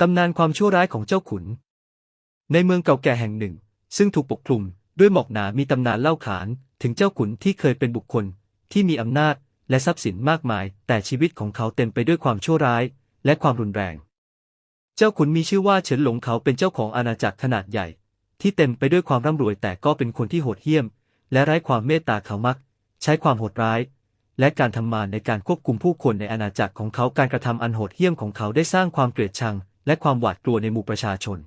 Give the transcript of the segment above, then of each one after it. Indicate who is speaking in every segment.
Speaker 1: ตำนานความชั่วร้ายของเจ้าขุน ในเมืองเก่าแก่แห่งหนึ่ง ซึ่งถูกปกคลุมด้วยหมอกหนามีตำนานเล่าขานถึงเจ้าขุนที่เคยเป็นบุคคลที่มีอำนาจและทรัพย์สินมากมาย แต่ชีวิตของเขาเต็มไปด้วยความชั่วร้ายและความรุนแรง เจ้าขุนมีชื่อว่าเฉินหลงเขาเป็นเจ้าของอาณาจักรขนาดใหญ่ ที่เต็มไปด้วยความร่ำรวยแต่ก็เป็นคนที่โหดเหี้ยม และไร้ความเมตตาเขามัก ใช้ความโหดร้าย และการทำมาในการควบคุมผู้คนในอาณาจักรของเขาการกระทำอันโหดเหี้ยมของเขาได้สร้างความเกลียดชัง และความหวาดกลัวในหมู่ประชาชน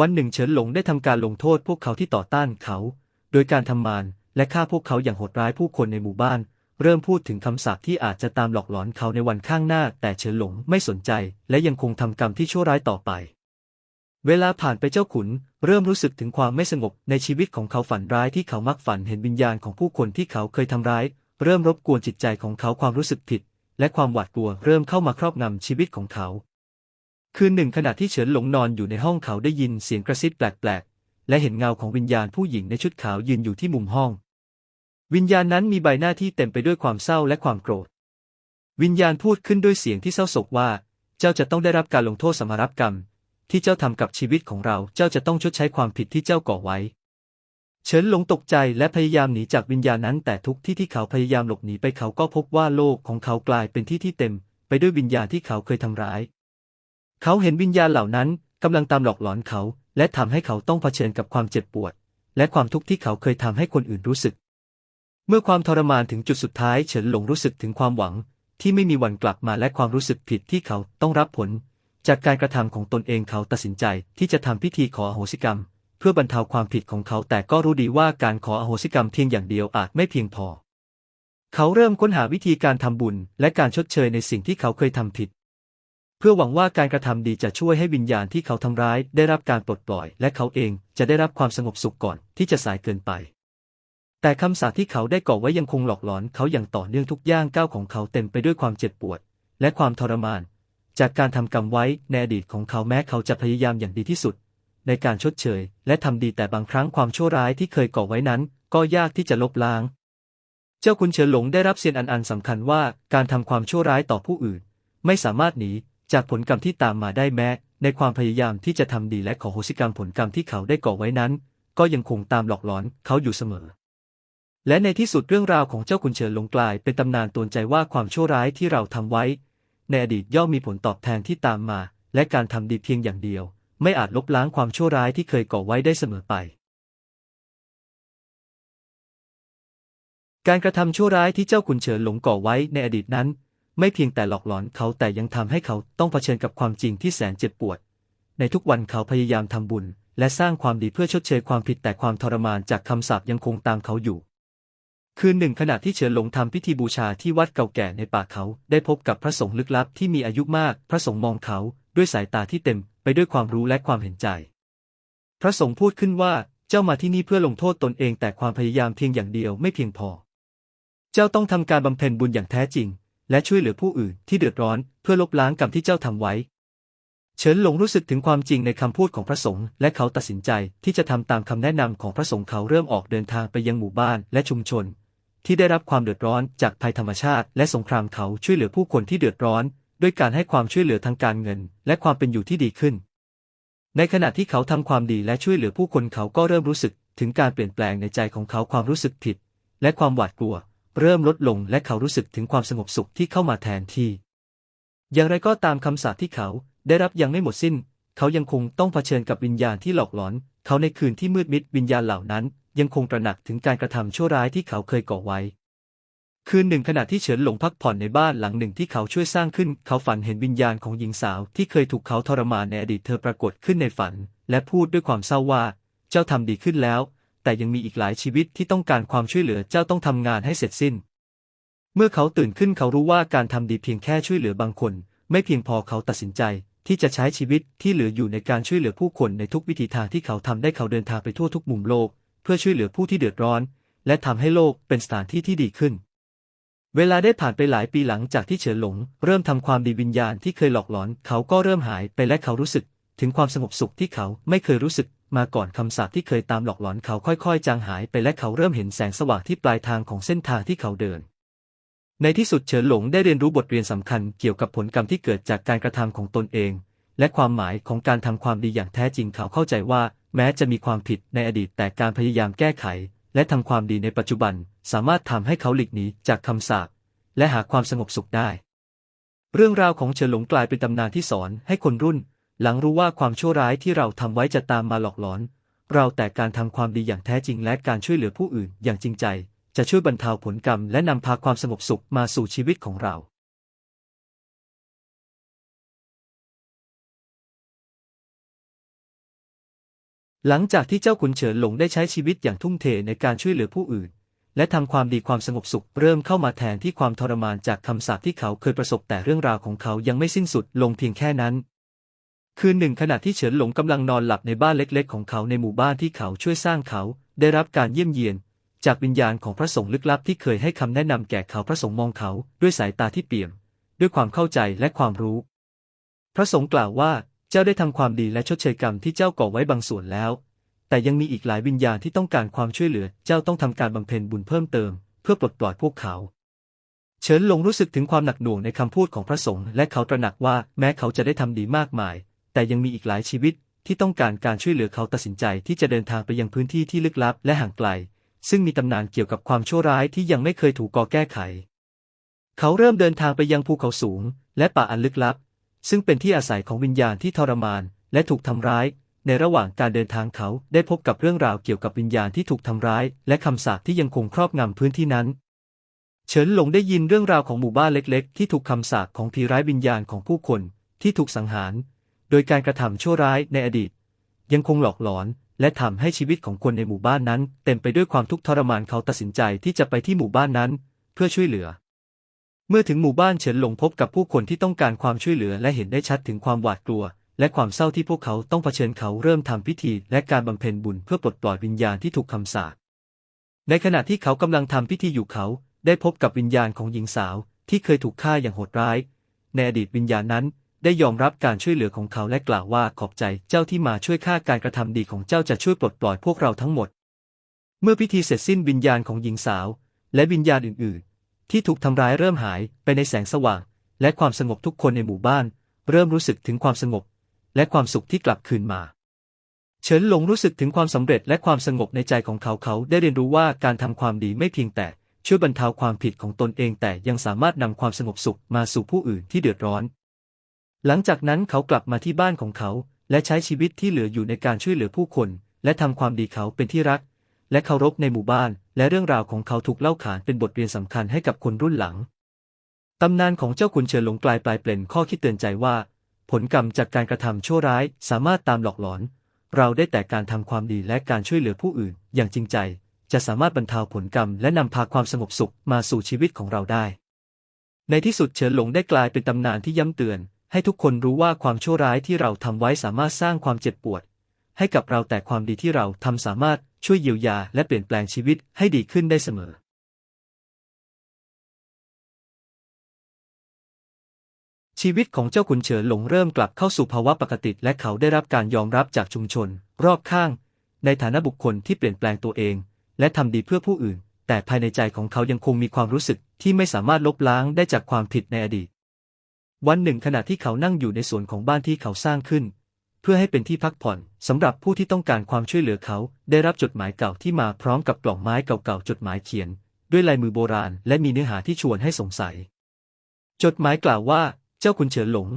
Speaker 1: วันหนึ่งเฉินหลงได้ทำการลงโทษพวกเขาที่ต่อต้านเขา โดยการทำมารและฆ่าพวกเขาอย่างโหดร้ายผู้คนในหมู่บ้าน เริ่มพูดถึงคำสาปที่อาจจะตามหลอกหลอนเขาในวันข้างหน้า แต่เฉินหลงไม่สนใจ และยังคงทำกรรมที่ชั่วร้ายต่อไป เวลาผ่านไปเจ้าขุน เริ่มรู้สึกถึงความไม่สงบในชีวิตของเขาฝันร้ายที่เขามักฝันเห็นวิญญาณของผู้คนที่เขาเคยทำร้าย เริ่มรบกวนจิตใจของเขาความรู้สึกผิด และความหวาดกลัวเริ่มเข้ามาครอบงำชีวิตของเขา คืนหนึ่งขณะที่เฉินหลงนอนอยู่ในห้องเขาได้ยินเสียงกระซิบแปลกๆ และเห็นเงาของวิญญาณผู้หญิงในชุดขาวยืนอยู่ที่มุมห้อง วิญญาณนั้นมีใบหน้าที่เต็มไปด้วยความเศร้าและความโกรธ วิญญาณพูดขึ้นด้วยเสียงที่เศร้าโศกว่า เจ้าจะต้องได้รับการลงโทษสมรับกรรม ที่เจ้าทำกับชีวิตของเรา เจ้าจะต้องชดใช้ความผิดที่เจ้าก่อไว้ เฉินหลงตกใจและพยายามหนีจากวิญญาณนั้น แต่ทุกที่ที่เขาพยายามหลบหนีไปเขาก็พบว่าโลกของเขากลายเป็นที่ที่เต็ม ไปด้วยวิญญาณที่เขาเคยทำร้าย เขาเห็นวิญญาณเหล่านั้นกำลังตามหลอกหลอนเขา และทำให้เขาต้องเผชิญกับความเจ็บปวด และความทุกข์ที่เขาเคยทำให้คนอื่นรู้สึก เมื่อความทรมานถึงจุดสุดท้ายเฉินหลงรู้สึกถึงความหวัง ที่ไม่มีวันกลับมาและความรู้สึกผิดที่เขาต้องรับผล จากการกระทำของตนเองเขาตัดสินใจที่จะทำพิธีขออโหสิกรรม เพื่อบรรเทาความผิดของเขาแต่ก็รู้ดีว่าการขออโหสิกรรมเพียงอย่างเดียวอาจไม่เพียงพอ เขาเริ่มค้นหาวิธีการทำบุญ และการชดเชยในสิ่งที่เขาเคยทำผิด เพื่อหวังว่าการกระทำดีจะช่วยให้วิญญาณที่เขาทำร้ายได้รับการปลดปล่อย และเขาเองจะได้รับความสงบสุขก่อนที่จะสายเกินไป แต่คำสาปที่เขาได้ก่อไว้ยังคงหลอกหลอนเขาอย่างต่อเนื่องทุกย่างก้าวของเขาเต็มไปด้วยความเจ็บปวด และความทรมาน จากการทำกรรมไว้ในอดีตของเขาแม้เขาจะพยายามอย่างดีที่สุด ในการชดเชย และทำดีแต่บางครั้งความชั่วร้ายที่เคยก่อไว้นั้น ก็ยากที่จะลบล้าง เจ้าคุณเฉินหลงได้รับเซียนอันอันสำคัญว่าการทำความชั่วร้ายต่อผู้อื่น ไม่สามารถหนี จากผลกรรมที่ตามมาได้แม้ ในความพยายามที่จะทำดีและขอโหสิกรรมผลกรรมที่เขาได้ก่อไว้นั้น ก็ยังคงตามหลอกหลอนเขาอยู่เสมอ และในที่สุดเรื่องราวของเจ้าคุณเฉินหลงกลายเป็นตำนานตวนใจว่าความชั่วร้ายที่เราทำไว้ ในอดีตย่อมมีผลตอบแทนที่ตามมา และการทำดีเพียงอย่างเดียว ไม่อาจลบล้างความชั่วร้ายที่เคยก่อไว้ได้เสมอไปการกระทำชั่วร้ายที่เจ้าขุนเฉินหลงก่อไว้ในอดีตนั้น ไม่เพียงแต่หลอกหลอนเขาแต่ยังทำให้เขาต้องเผชิญกับความจริงที่แสนเจ็บปวด ในทุกวันเขาพยายามทำบุญ และสร้างความดีเพื่อชดเชยความผิดแต่ความทรมานจากคำสาปยังคงตามเขาอยู่ คืนหนึ่งขณะที่เฉินหลงทำพิธีบูชาที่วัดเก่าแก่ในป่าเขาได้พบกับพระสงฆ์ลึกลับที่มีอายุมาก พระสงฆ์มองเขาด้วยสายตาที่เต็มไปด้วยความรู้และความเห็นใจ พระสงฆ์พูดขึ้นว่าเจ้ามาที่นี่เพื่อลงโทษตนเองแต่ความพยายามเพียงอย่างเดียวไม่เพียงพอ เจ้าต้องทำการบำเพ็ญบุญอย่างแท้จริง และช่วยเหลือผู้อื่นที่เดือดร้อนเพื่อลบล้างกรรมที่เจ้าทำไว้ เฉินหลงรู้สึกถึงความจริงในคำพูดของพระสงฆ์และเขาตัดสินใจที่จะทำตามคำแนะนำของพระสงฆ์เขาเริ่มออกเดินทางไปยังหมู่บ้านและชุมชน ที่ได้รับความเดือดร้อนจากภัยธรรมชาติ และสงครามเขาช่วยเหลือผู้คนที่เดือดร้อน ด้วยการให้ความช่วยเหลือทางการเงิน และความเป็นอยู่ที่ดีขึ้น ในขณะที่เขาทำความดีและช่วยเหลือผู้คนเขาก็เริ่มรู้สึกถึงการเปลี่ยนแปลงในใจของเขาความรู้สึกผิด และความหวาดกลัว เริ่มลดลงและเขารู้สึกถึงความสงบสุขที่เข้ามาแทนที่ อย่างไรก็ตามคำสาปที่เขาได้รับยังไม่หมดสิ้น เขายังคงต้องเผชิญกับวิญญาณที่หลอกหลอน เขาในคืนที่มืดมิดวิญญาณเหล่านั้น ยังคงตระหนักถึงการกระทำชั่วร้ายที่เขาเคยก่อไว้ คืนหนึ่งขณะที่เฉินหลงพักผ่อนในบ้านหลังหนึ่งที่เขาช่วยสร้างขึ้น เขาฝันเห็นวิญญาณของหญิงสาวที่เคยถูกเขาทรมานในอดีตเธอปรากฏขึ้นในฝัน และพูดด้วยความเศร้าว่า เจ้าทำดีขึ้นแล้ว แต่ยังมีอีกหลายชีวิตที่ต้องการความช่วยเหลือเจ้าต้องทำงานให้เสร็จสิ้น เมื่อเขาตื่นขึ้นเขารู้ว่าการทำดีเพียงแค่ช่วยเหลือบางคน ไม่เพียงพอเขาตัดสินใจ ที่จะใช้ชีวิตที่เหลืออยู่ในการช่วยเหลือผู้คนในทุกวิถีทางที่เขาทำได้เขาเดินทางไปทั่วทุกมุมโลก เพื่อช่วยเหลือผู้ที่เดือดร้อน และทำให้โลกเป็นสถานที่ที่ดีขึ้นเวลาได้ผ่านไปหลายปีหลังจากที่เฉินหลง เริ่มทำความดีวิญญาณที่เคยหลอกหลอน เขาก็เริ่มหายไปและเขารู้สึก ถึงความสงบสุขที่เขาไม่เคยรู้สึก มาก่อนคำสาปที่เคยตามหลอกหลอนเขาค่อยๆ จางหายไปและเขาเริ่มเห็นแสงสว่างที่ปลายทางของเส้นทางที่เขาเดิน ในที่สุดเฉินหลงได้เรียนรู้บทเรียนสำคัญเกี่ยวกับผลกรรมที่เกิดจากการกระทำของตนเอง และความหมายของการทำความดีอย่างแท้จริงเขาเข้าใจว่า แม้จะมีความผิดในอดีตแต่การพยายามแก้ไข และทำความดีในปัจจุบัน สามารถทำให้เขาหลีกหนีจากคำสาปและหาความสงบสุขได้ เรื่องราวของเฉินหลงกลายเป็นตำนานที่สอนให้คนรุ่น หลังรู้ว่าความชั่วร้ายที่เราทำไว้จะตามมาหลอกหลอน เราแต่การทำความดีอย่างแท้จริงและการช่วยเหลือผู้อื่นอย่างจริงใจ จะช่วยบรรเทาผลกรรมและนำพาความสงบสุขมาสู่ชีวิตของเราหลังจากที่เจ้าขุนเฉินหลงได้ใช้ชีวิตอย่างทุ่มเทในการช่วยเหลือผู้อื่น และทำความดีความสงบสุขเริ่มเข้ามาแทนที่ความทรมานจากคำสาปที่เขาเคยประสบแต่เรื่องราวของเขายังไม่สิ้นสุดลงเพียงแค่นั้น คืนหนึ่งขณะที่เฉินหลงกำลังนอนหลับในบ้านเล็กๆ ของเขาในหมู่บ้านที่เขาช่วยสร้างเขา ได้รับการเยี่ยมเยียน จากวิญญาณของพระสงฆ์ลึกลับที่เคยให้คำแนะนำแก่เขาพระสงฆ์มองเขาด้วยสายตาที่เปี่ยม ด้วยความเข้าใจและความรู้ พระสงฆ์กล่าวว่าเจ้าได้ทำความดีและชดเชยกรรมที่เจ้าก่อไว้บางส่วนแล้ว แต่ยังมีอีกหลายวิญญาณที่ต้องการความช่วยเหลือ เจ้าต้องทำการบำเพ็ญบุญเพิ่มเติม เพื่อปลดปล่อยพวกเขาเฉินหลงรู้สึกถึงความหนักหน่วงในคำพูดของพระสงฆ์และเขาตระหนักว่าแม้เขาจะได้ทำดีมากมาย แต่ยังมีอีกหลายชีวิตที่ต้องการการช่วยเหลือเขาตัดสินใจที่จะเดินทางไปยังพื้นที่ที่ลึกลับและห่างไกล ซึ่งมีตำนานเกี่ยวกับความชั่วร้ายที่ยังไม่เคยถูกก่อแก้ไข เขาเริ่มเดินทางไปยังภูเขาสูง และป่าอันลึกลับ ซึ่งเป็นที่อาศัยของวิญญาณที่ทรมาน และถูกทำร้าย ในระหว่างการเดินทางเขาได้พบกับเรื่องราวเกี่ยวกับวิญญาณที่ถูกทำร้าย และคำสาปที่ยังคงครอบงำพื้นที่นั้น เฉินหลงได้ยินเรื่องราวของหมู่บ้านเล็ก ๆ ที่ถูกคำสาปของผีร้ายวิญญาณของผู้คนที่ถูกสังหาร โดยการกระทำชั่วร้ายในอดีต ยังคงหลอกหลอน และทำให้ชีวิตของคนในหมู่บ้านนั้น เต็มไปด้วยความทุกข์ทรมานเขาตัดสินใจที่จะไปที่หมู่บ้านนั้น เพื่อช่วยเหลือ เมื่อถึงหมู่บ้านเฉินหลงพบกับผู้คนที่ต้องการความช่วยเหลือและเห็นได้ชัดถึงความหวาดกลัว และความเศร้าที่พวกเขาต้องเผชิญเขาเริ่มทำพิธี และการบำเพ็ญบุญเพื่อปลดปล่อยวิญญาณที่ถูกคำสาปในขณะที่เขากำลังทำพิธีอยู่เขาได้พบกับวิญญาณของหญิงสาวที่เคยถูกฆ่าอย่างโหดร้าย ในอดีตวิญญาณนั้น ได้ยอมรับการช่วยเหลือของเขาและกล่าวว่าขอบใจเจ้าที่มาช่วยข้าการกระทำดีของเจ้าจะช่วยปลดปล่อยพวกเราทั้งหมด เมื่อพิธีเสร็จสิ้นวิญญาณของหญิงสาว และวิญญาณอื่น ๆ ที่ถูกทำร้ายเริ่มหายไปในแสงสว่าง และความสงบทุกคนในหมู่บ้าน เริ่มรู้สึกถึงความสงบ และความสุขที่กลับคืนมา เฉินหลงรู้สึกถึงความสำเร็จและความสงบในใจของเขาเขาได้เรียนรู้ว่าการทำความดีไม่เพียงแต่ช่วยบรรเทาความผิดของตนเองแต่ยังสามารถนำความสงบสุขมาสู่ผู้อื่นที่เดือดร้อน หลังจากนั้นเขากลับมาที่บ้านของเขา และใช้ชีวิตที่เหลืออยู่ในการช่วยเหลือผู้คน และทำความดีเขาเป็นที่รัก และเคารพในหมู่บ้าน และเรื่องราวของเขาถูกเล่าขานเป็นบทเรียนสำคัญให้กับคนรุ่นหลังตำนานของเจ้าขุนเฉินหลงกลายปลายเปลี่ยนข้อคิดเตือนใจว่า ผลกรรมจากการกระทำชั่วร้ายสามารถตามหลอกหลอน เราได้แต่การทำความดีและการช่วยเหลือผู้อื่น อย่างจริงใจ จะสามารถบรรเทาผลกรรม และนำพาความสงบสุขมาสู่ชีวิตของเราได้ ในที่สุดเฉินหลงได้กลายเป็นตำนานที่ย้ำเตือน ให้ทุกคนรู้ว่าความชั่วร้ายที่เราทำไว้สามารถสร้างความเจ็บปวด ให้กับเราแต่ความดีที่เราทำสามารถช่วยเยียวยาและเปลี่ยนแปลงชีวิตให้ดีขึ้นได้เสมอชีวิตของเจ้าขุนเฉินหลงเริ่มกลับเข้าสู่ภาวะปกติ และเขาได้รับการยอมรับจากชุมชน รอบข้าง ในฐานะบุคคลที่เปลี่ยนแปลงตัวเอง และทำดีเพื่อผู้อื่น แต่ภายในใจของเขายังคงมีความรู้สึกที่ไม่สามารถลบล้างได้จากความผิดในอดีต วันหนึ่งขณะที่เขานั่งอยู่ในสวนของบ้านที่เขาสร้างขึ้น เพื่อให้เป็นที่พักผ่อนสำหรับผู้ที่ต้องการความช่วยเหลือเขา ได้รับจดหมายเก่าที่มาพร้อมกับกล่องไม้เก่าๆจดหมายเขียน ด้วยลายมือโบราณ และมีเนื้อหาที่ชวนให้สงสัย จดหมายกล่าวว่า เจ้าคุณเฉินหลง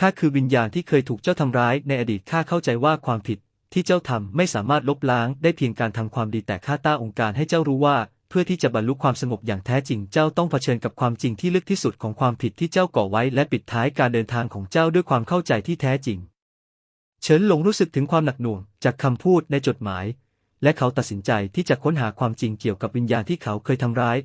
Speaker 1: ข้าคือวิญญาณที่เคยถูกเจ้าทำร้ายในอดีตข้าเข้าใจว่าความผิดที่เจ้าทำไม่สามารถลบล้างได้เพียงการทำความดีแต่ข้าต้าองค์การให้เจ้ารู้ว่า เพื่อที่จะบรรลุความสงบอย่างแท้จริงเจ้าต้องเผชิญกับความจริงที่ลึกที่สุดของความผิดที่เจ้าก่อไว้และปิดท้ายการเดินทางของเจ้าด้วยความเข้าใจที่แท้จริง เฉินหลงรู้สึกถึงความหนักหน่วงจากคำพูดในจดหมาย และเขาตัดสินใจที่จะค้นหาความจริงเกี่ยวกับวิญญาณที่เขาเคยทำร้าย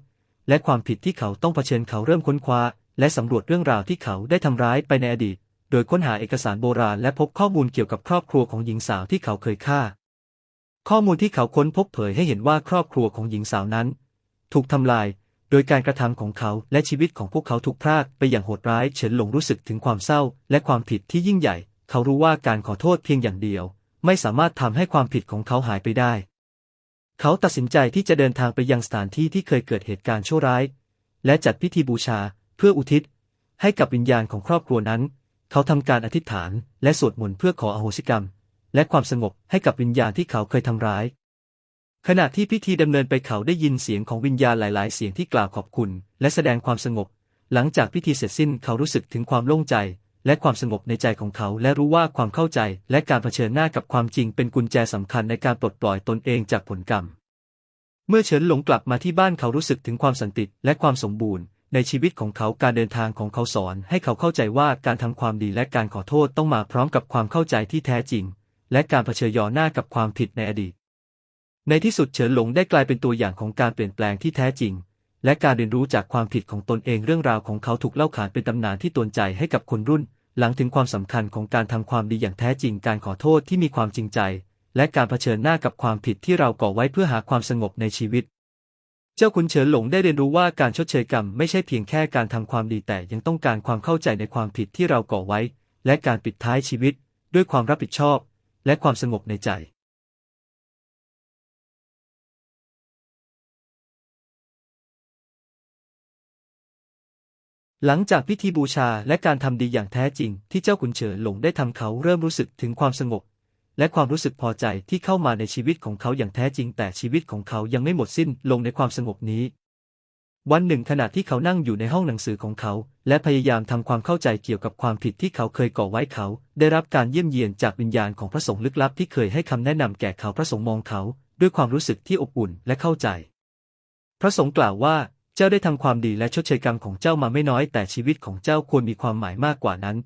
Speaker 1: และความผิดที่เขาต้องเผชิญเขาเริ่มค้นคว้า และสำรวจเรื่องราวที่เขาได้ทำร้ายไปในอดีต โดยค้นหาเอกสารโบราณและพบข้อมูลเกี่ยวกับครอบครัวของหญิงสาวที่เขาเคยฆ่า ข้อมูลที่เขาค้นพบเผยให้เห็นว่าครอบครัวของหญิงสาวนั้น ถูกทำลาย โดยการกระทำของเขาและชีวิตของพวกเขาถูกพรากไปอย่างโหดร้ายเฉินหลงรู้สึกถึงความเศร้า และความผิดที่ยิ่งใหญ่ เขารู้ว่าการขอโทษเพียงอย่างเดียว ไม่สามารถทำให้ความผิดของเขาหายไปได้ เขาตัดสินใจที่จะเดินทางไปยังสถานที่ที่เคยเกิดเหตุการณ์ชั่วร้าย และจัดพิธีบูชาเพื่ออุทิศ ให้กับวิญญาณของครอบครัวนั้น เขาทำการอธิษฐาน และสวดมนต์เพื่อขออโหสิกรรม และความสงบให้กับวิญญาณที่เขาเคยทำร้าย ขณะที่พิธีดำเนินไปเขาได้ยินเสียงของวิญญาณหลาย ๆ เสียงที่กล่าวขอบคุณ และแสดงความสงบ หลังจากพิธีเสร็จสิ้นเขารู้สึกถึงความโล่งใจ และความสงบในใจของเขา และรู้ว่าความเข้าใจ และการเผชิญหน้ากับความจริงเป็นกุญแจสำคัญในการปลดปล่อยตนเองจากผลกรรม เมื่อเฉินหลงกลับมาที่บ้านเขารู้สึกถึงความสันติและความสมบูรณ์ในชีวิตของเขาการเดินทางของเขาสอนให้เขาเข้าใจว่าการทำความดีและการขอโทษต้องมาพร้อมกับความเข้าใจที่แท้จริง และการเผชิญยอหน้ากับความผิดในอดีต ในที่สุดเฉินหลงได้กลายเป็นตัวอย่างของการเปลี่ยนแปลงที่แท้จริง และการเรียนรู้จากความผิดของตนเองเรื่องราวของเขาถูกเล่าขานเป็นตำนานที่ตวนใจให้กับคนรุ่น หลังถึงความสำคัญของการทำความดีอย่างแท้จริง การขอโทษที่มีความจริงใจ และการเผชิญหน้ากับความผิดที่เราก่อไว้เพื่อหาความสงบในชีวิต เจ้าคุณเฉินหลงได้เรียนรู้ว่าการชดเชยกรรมไม่ใช่เพียงแค่การทำความดีแต่ยังต้องการความเข้าใจในความผิดที่เราก่อไว้ และการปิดท้ายชีวิต ด้วยความรับผิดชอบ และความสงบในใจหลังจากพิธีบูชาและการทำดีอย่างแท้จริงที่เจ้าขุนเฉินหลงได้ทำเขาเริ่มรู้สึกถึงความสงบ และความรู้สึกพอใจที่เข้ามาในชีวิตของเขาอย่างแท้จริง แต่ชีวิตของเขายังไม่หมดสิ้นลงในความสงบนี้ วันหนึ่งขณะที่เขานั่งอยู่ในห้องหนังสือของเขา และพยายามทำความเข้าใจเกี่ยวกับความผิดที่เขาเคยก่อไว้เขา ได้รับการเยี่ยมเยียนจากวิญญาณของพระสงฆ์ลึกลับที่เคยให้คำแนะนำแก่เขาพระสงฆ์มองเขา ด้วยความรู้สึกที่อบอุ่นและเข้าใจ พระสงฆ์กล่าวว่าเจ้าได้ทำความดีและชดเชยกรรมของเจ้ามาไม่น้อย แต่ชีวิตของเจ้าควรมีความหมายมากกว่านั้น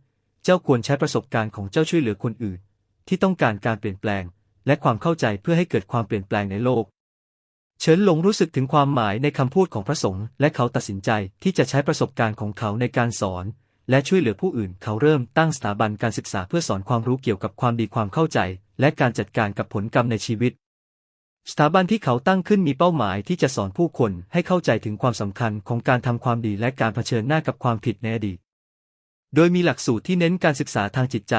Speaker 1: เจ้าควรใช้ประสบการณ์ของเจ้าช่วยเหลือคนอื่น ที่ต้องการการเปลี่ยนแปลง และความเข้าใจเพื่อให้เกิดความเปลี่ยนแปลงในโลก เฉินหลงรู้สึกถึงความหมายในคำพูดของพระสงฆ์และเขาตัดสินใจที่จะใช้ประสบการณ์ของเขาในการสอน และช่วยเหลือผู้อื่น เขาเริ่มตั้งสถาบันการศึกษาเพื่อสอนความรู้เกี่ยวกับความดีความเข้าใจ และการจัดการกับผลกรรมในชีวิต สถาบันที่เขาตั้งขึ้นมีเป้าหมายที่จะสอนผู้คนให้เข้าใจถึงความสำคัญของการทำความดีและการเผชิญหน้ากับความผิดในอดีต โดยมีหลักสูตรที่เน้นการศึกษาทางจิตใจ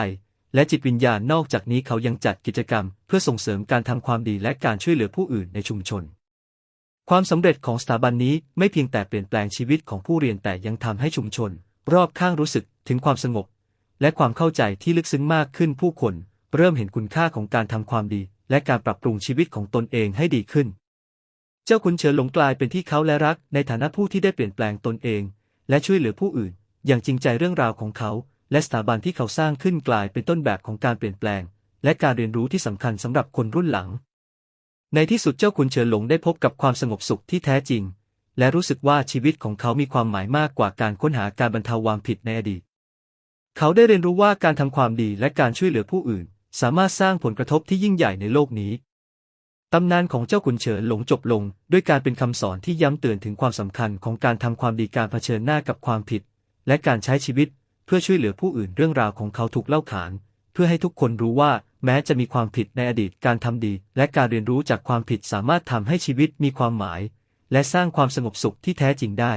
Speaker 1: และจิตวิญญาณนอกจากนี้เขายังจัดกิจกรรม เพื่อส่งเสริมการทำความดีและการช่วยเหลือผู้อื่นในชุมชน ความสำเร็จของสถาบันนี้ไม่เพียงแต่เปลี่ยนแปลงชีวิตของผู้เรียนแต่ยังทำให้ชุมชน รอบข้างรู้สึกถึงความสงบ และความเข้าใจที่ลึกซึ้งมากขึ้นผู้คน เริ่มเห็นคุณค่าของการทำความดี และการปรับปรุงชีวิตของตนเองให้ดีขึ้น เจ้าขุนเฉินหลงกลายเป็นที่เขาและรัก ในฐานะผู้ที่ได้เปลี่ยนแปลงตนเอง และช่วยเหลือผู้อื่น อย่างจริงใจเรื่องราวของเขา และสถาบันที่เขาสร้างขึ้นกลายเป็นต้นแบบของการเปลี่ยนแปลง และการเรียนรู้ที่สำคัญสำหรับคนรุ่นหลัง ในที่สุดเจ้าขุนเฉินหลงได้พบกับความสงบสุขที่แท้จริง และรู้สึกว่าชีวิตของเขามีความหมายมากกว่าการค้นหาการบรรเทาความผิดในอดีต เขาได้เรียนรู้ว่าการทำความดีและการช่วยเหลือผู้อื่น สามารถสร้างผลกระทบที่ยิ่งใหญ่ในโลกนี้ตำนานของเจ้าขุนเฉินหลงจบลง ด้วยการเป็นคำสอนที่ย้ำเตือนถึงความสำคัญของการทำความดีการเผชิญหน้ากับความผิด และการใช้ชีวิตเพื่อช่วยเหลือผู้อื่นเรื่องราวของเขาถูกเล่าขาน เพื่อให้ทุกคนรู้ว่า แม้จะมีความผิดในอดีตการทำดี และการเรียนรู้จากความผิดสามารถทำให้ชีวิตมีความหมาย และสร้างความสงบสุขที่แท้จริงได้